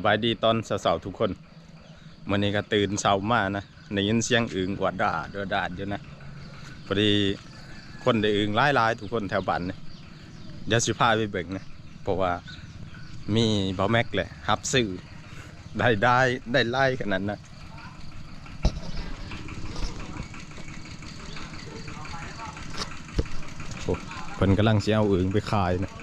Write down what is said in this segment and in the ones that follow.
สบายดีตอนเสาร์ๆทุกคนวันนี้ก็ตื่นเช้ามานะได้ยินเสียงอึงกว่าดาดดาดอยู่นะพอดีคนได้อึงหลายๆทุกคนแถวบ้านเนี่เดี๋ยวสิพาไปเบิ่งนะเพราะว่ามีบ่แม็กแหละฮับซื้อได้ได้ได้ไล่ขนาดนั้นนะโอ้เพิ่นกำลังเสิเอาอึงไปขายนะ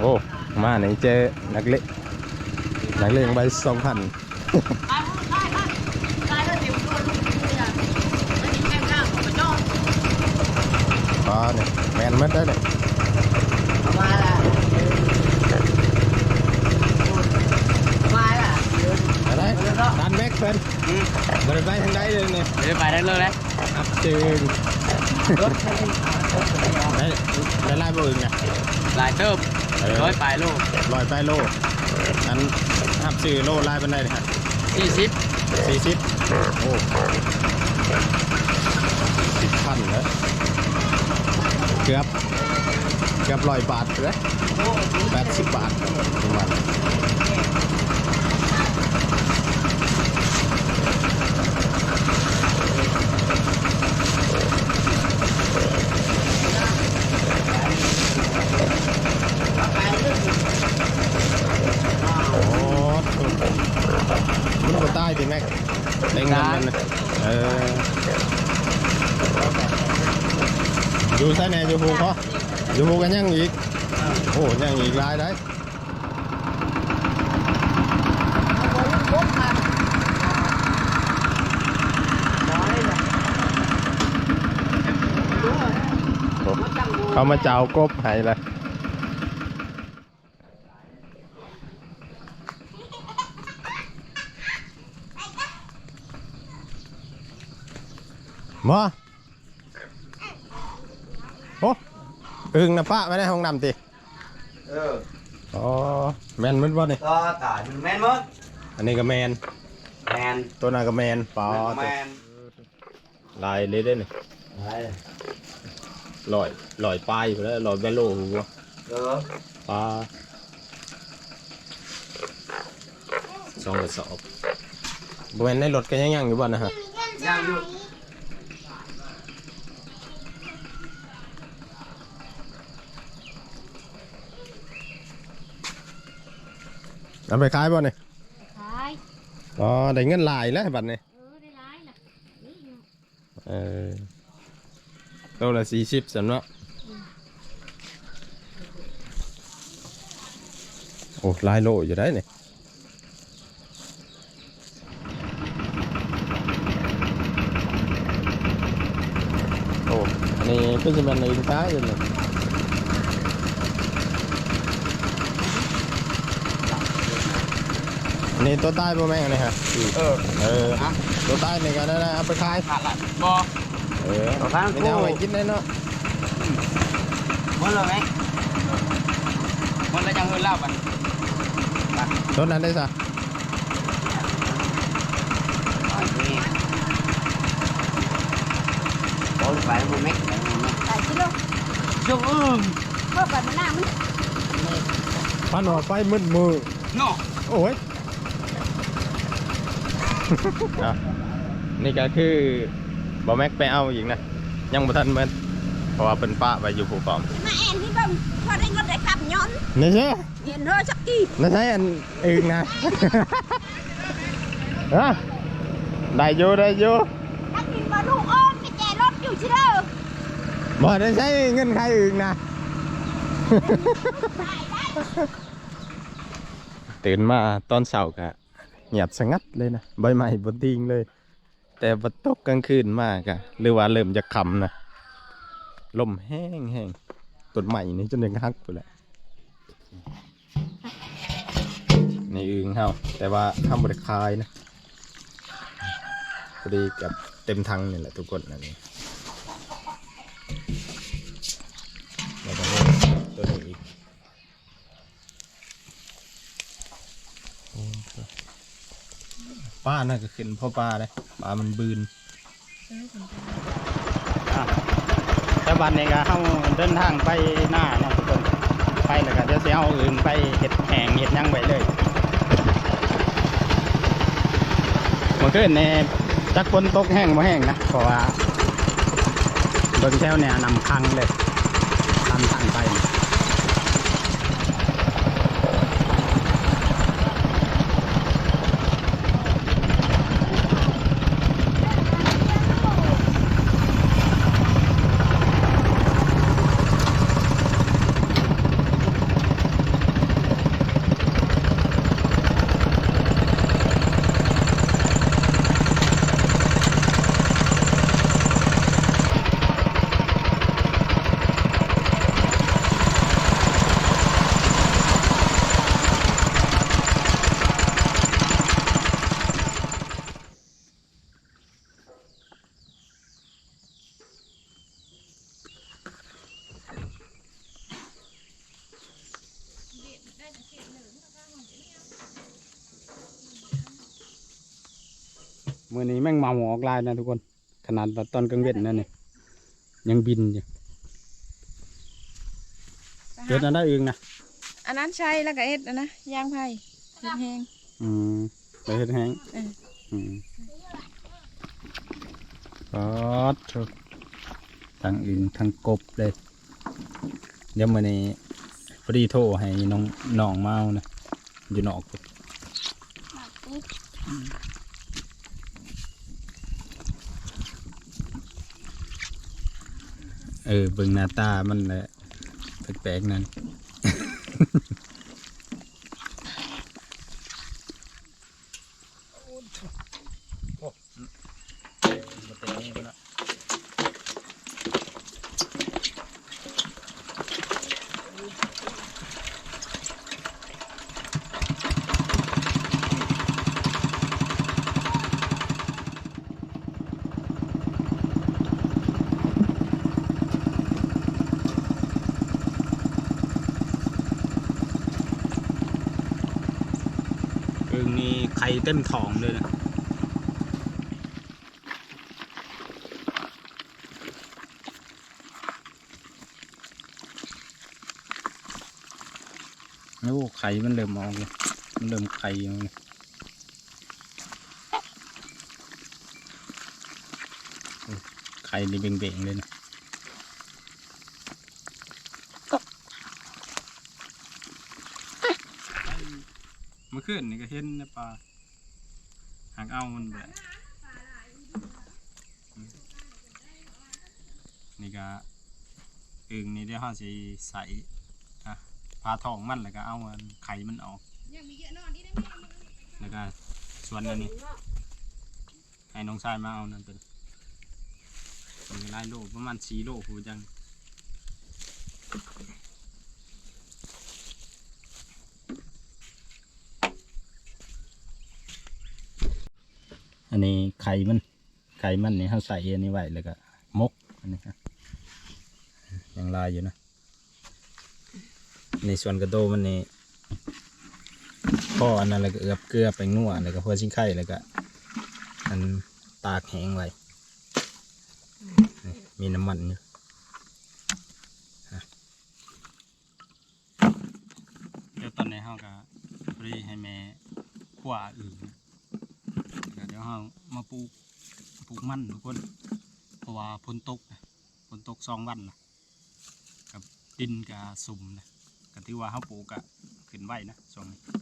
โอ้ มาไหนเจนักเล่นนักเล่นใบสองพันอ๋อเนี่ยแมนมัดได้เลยอะไรดันแม็กเพิ่น บริไปทางใดเลยเนี่ยเดี๋ยวไปได้เลยเลยอับจึงได้ได้ไล่บ่อึงนะหลายเติมเออร้อยปลายลูกลอยไปโลอันหับซื้อโลไล่บันไดเลยฮะสี่สิบสี่สิบโอ้สิบพันแล้วเกือบเกือบร้อยบาทเลยแปดสิบบาทประมาณโอ้ถูกมันก็ใต้ดิแม็กเต็งเงินมันน่ะเออดู ใช่ไหนอยู่ภูเขาอยู่ภูกันยังอีก โอ้ยังอีกหลายได้โอ้เขามาเจ้ากบให้เลยมาโอ้ อึงนะป้าไม่ได้ห้องน้ำติเอออ๋อแมนมันบ่นี่ก็ตายมันแมนหมดอันนี้ก็แมนแมนตัวนั้นก็แมนปลาแมนลายเลยได้นี่ไปลอยลอยปลายไปแล้วลอยแบโลหัวเออปลาสองกระสอบบแมนในรถก็ยังยังอยู่บ้านนะฮะย่างอยู่ เอาไปขายบ่นี่ขายอ๋อได้เงินหลายแล้วบัดนี้เออได้ร้ายล่ะนี่อยู่เออตัวละสี่สิบสำเนาะโอ้หลายโลอยู่ได้นี่โอ้อันนี้ก็จะเป็นในอินท้ายอยู่เลย นนี้ตัวใต้ป่ะแม่งอันนี้ฮะเออ เออตัวใต้นี่ก็ได้นะเอาไปขายขาดละบอเออเอาข้างไม่กูได้เอาไปกินได้เนาะหมดเลยไหมมันก็ยังเงินเล่ากันตัวนั้นได้ซะอ๋อนี่โอ้ยไปมันแม็กไปมันแม็กขายกิโลช่วงอึ้งเพิ่มกันมาหน้ามันพันหัวไฟมืดมือเนาะโอ้ย อะนี่ก็คือบอแม็กไปเอาอีกนะ ยังบ่ทันเมื่เพราะว่าเป็นป้าไปอยู่ภูกอมมาแอนที่บ้านพอได้เงินได้ขับย้อนนี่ใช่เห็นเธอสักกี่นี่ใช่อันอื่นนะฮะได้อยู่ได้อยู่นักบินมาลูกอ้อมไปแจรถอยู่ชิเด้อบ่ได้ใช้เงินใครอื่นนะตื่นมาตอนเช้าก็ เงียบสงัดเลยนะใบไม้บนทิ้งเลย แต่บัดตกกลางคืนมากอะหรือว่าเริ่มจะคำนะลมแห้งแห้งต้นใหม่นี่จนยังฮักไปแหละนี่อึงเฮาแต่ว่าทำบริคายนะพอดีกับเต็มทังนี่แหละทุกคนนะนี่แล้วก็นี่ตัวนี้อีกโอ้ย ป้าน่าก็ขึ้นพ่อป้าเลยป้ามันบืนแต่วันนี้ก็เข้าเดินทางไปหน้าเนาะทุกคนไปแล้วก็เดี๋ยวสิเอาอื่นไปเห็ดแหงเห็ดหยังไว้เลยเมื่อคืนนี่จักคนตกแห้งมาแห้งนะเพราะว่าบิ่งแถวเนี่ยนำคังเลยทำทางไป มื่อนี้แม่งเมาหมออกลายนะทุกคน ขนาดว่าตอนกลางเว้นนั่นนี่ยังบินอยู่เกิดอันได้เองนะอันนั้นใช่แล้วก็เอ็ดอันนะย่างไผ่เฮ็ดแห้งอืมไปเฮ็ดแห้งเอออืมปอดโถ่ทั้งอึงทั้งกบเลยเดี๋ยวมื่อนี้พอดีโทรให้น้องน้องเมานะอยู่นอกพุ่น เออเบิ่งหน้าตามันแหละแปลกๆนั่น เต็มท้องเลยนะโอ้ไข่มันเริ่มออกเลยมันเริ่มไข่ออกเลยโอ้ไข่นี่เบ่งๆเลยนะเมื่อคืนนี่ก็เห็นในปลา หางเอามันแบบนี่ก็อึ่งนี่เดี๋ยวเราจะใส่อะพาทองมันแล้วก็เอาอันไข่มันออกแล้วก็ส่วนอันนี้ให้น้องชายมาเอานั่นเป็นเป็นหลายโลประมาณสี่โลพูจัง นนี้ไข่มัน ไข่มันนี่เขาใส่อันนี้ไว้แล้วก็มกอันนี้ครับยังลายอยู่นะในส่วนกระโดมันนี่พ่ออันนั้นแล้วก็เอือบเกลือไปงัวแล้วก็เพื่อชิ้นไข่แล้วก็อันตากแห้งไว้มีน้ำมันอยู่เดี๋ยวตอนนี้เขาก็พอดีให้แม่ขวาอื่น ยวเรามาปลูกปลูกมันทุกคน เพราะว่าฝนตกฝนตกสองวันนะกับดินกับสุ่มนะกันที่ว่าเขาปลูกกะขึ้นไหวนะสองนี้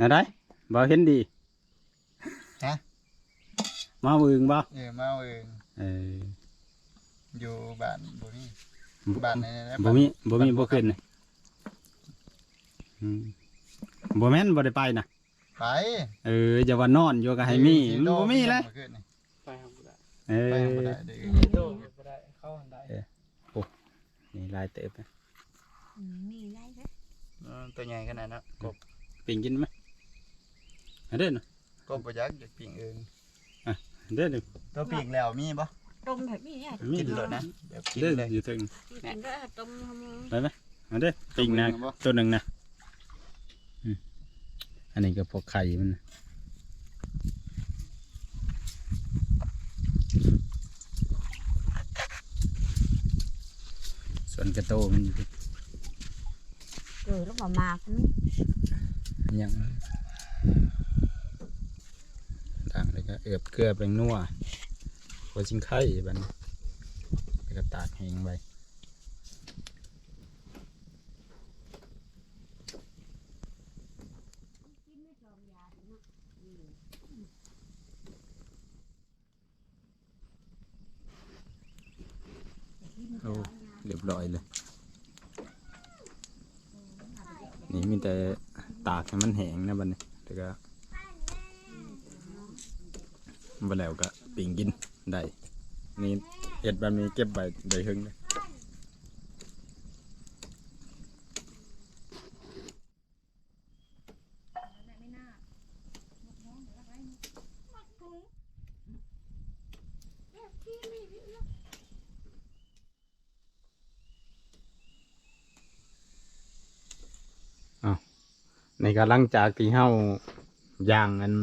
นะได้บ่เห็นดีฮะ มาวึงบ่เออมาเองเอออยู่บ้านบ่มีบ้านไหนๆนะบ่มีบ่มีบ้านบ่ขึ้นเลยอืมบ่แม่นบ่ได้ไปนะไปเอออย่าว่านอนอยู่ก็ให้มีมันบ่มีเลยขึ้นนี่ไปครับบ่ได้เอไปอบ่ได้เด้อโดบ่ได้เข้าได้นี่ลายเติบนะมีไรเด้อเออตัวใหญ่ขนาดนั้นกบปิงกินไหม อันเด้อนะกบบ่ยักอยากปิ้งเองอันเด้อหนึ่งตัวปิ้งแล้วมีบ่ ต้มแบบนี้เนี่ยมีกินเลยนะแบบกินเด้อเลยอยู่ถึงกินก็ต้มทำไปไหมอันเด้อปิงนะตัวหนึ่งบ่ตัวหนึ่งนะอืมอันนี้ก็พวกไข่มันนะส่วนกระโตมันอยู่ที่เออแล้วมามากันยังต่าง เอือบเกลือเป็นนัวหัวจิงไข่บันแล้วก็ตากแห้งไปโอ้เรียบร้อยเลย นี่มีแต่ตากให้มันแห้งนะบัดนี้แล้วก็ บ่แล้วก็ปิ่งกินได้นี่เอ็ดบันมีเก็บไว้ได้หึงเลยในการหลังจากที่เฮายางอัน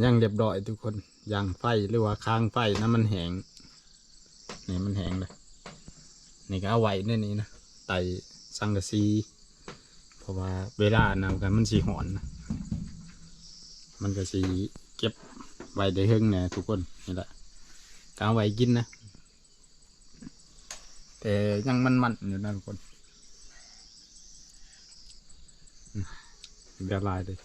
ย่างเรียบร้อยทุกคนยางไฟหรือว่าค้างไฟนะมันแห้งนี่มันแห้งเลยนี่ก็เอาไว้ในนี้นะไตสังกะสีเพราะว่าเวลาหนาวกันมันสีหอนนะมันก็สีเก็บไว้ได้หึงเนี่ยทุกคนนี่แหละก็เอาไว้กินนะแต่ยังมันมันอยู่นะทุกคนเดี๋ยวลายเลย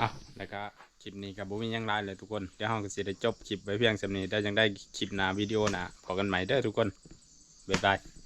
อะแล้ว ก็คลิปนี้กับบุมียังไลน์เลยทุกคนเดี๋ยวห้องก็สิได้จบคลิปไว้เพียงสำนี้ได้ยังได้คลิปหน้าวิดีโอหน้าพอกันใหม่เด้อทุกคนบ๊ายบาย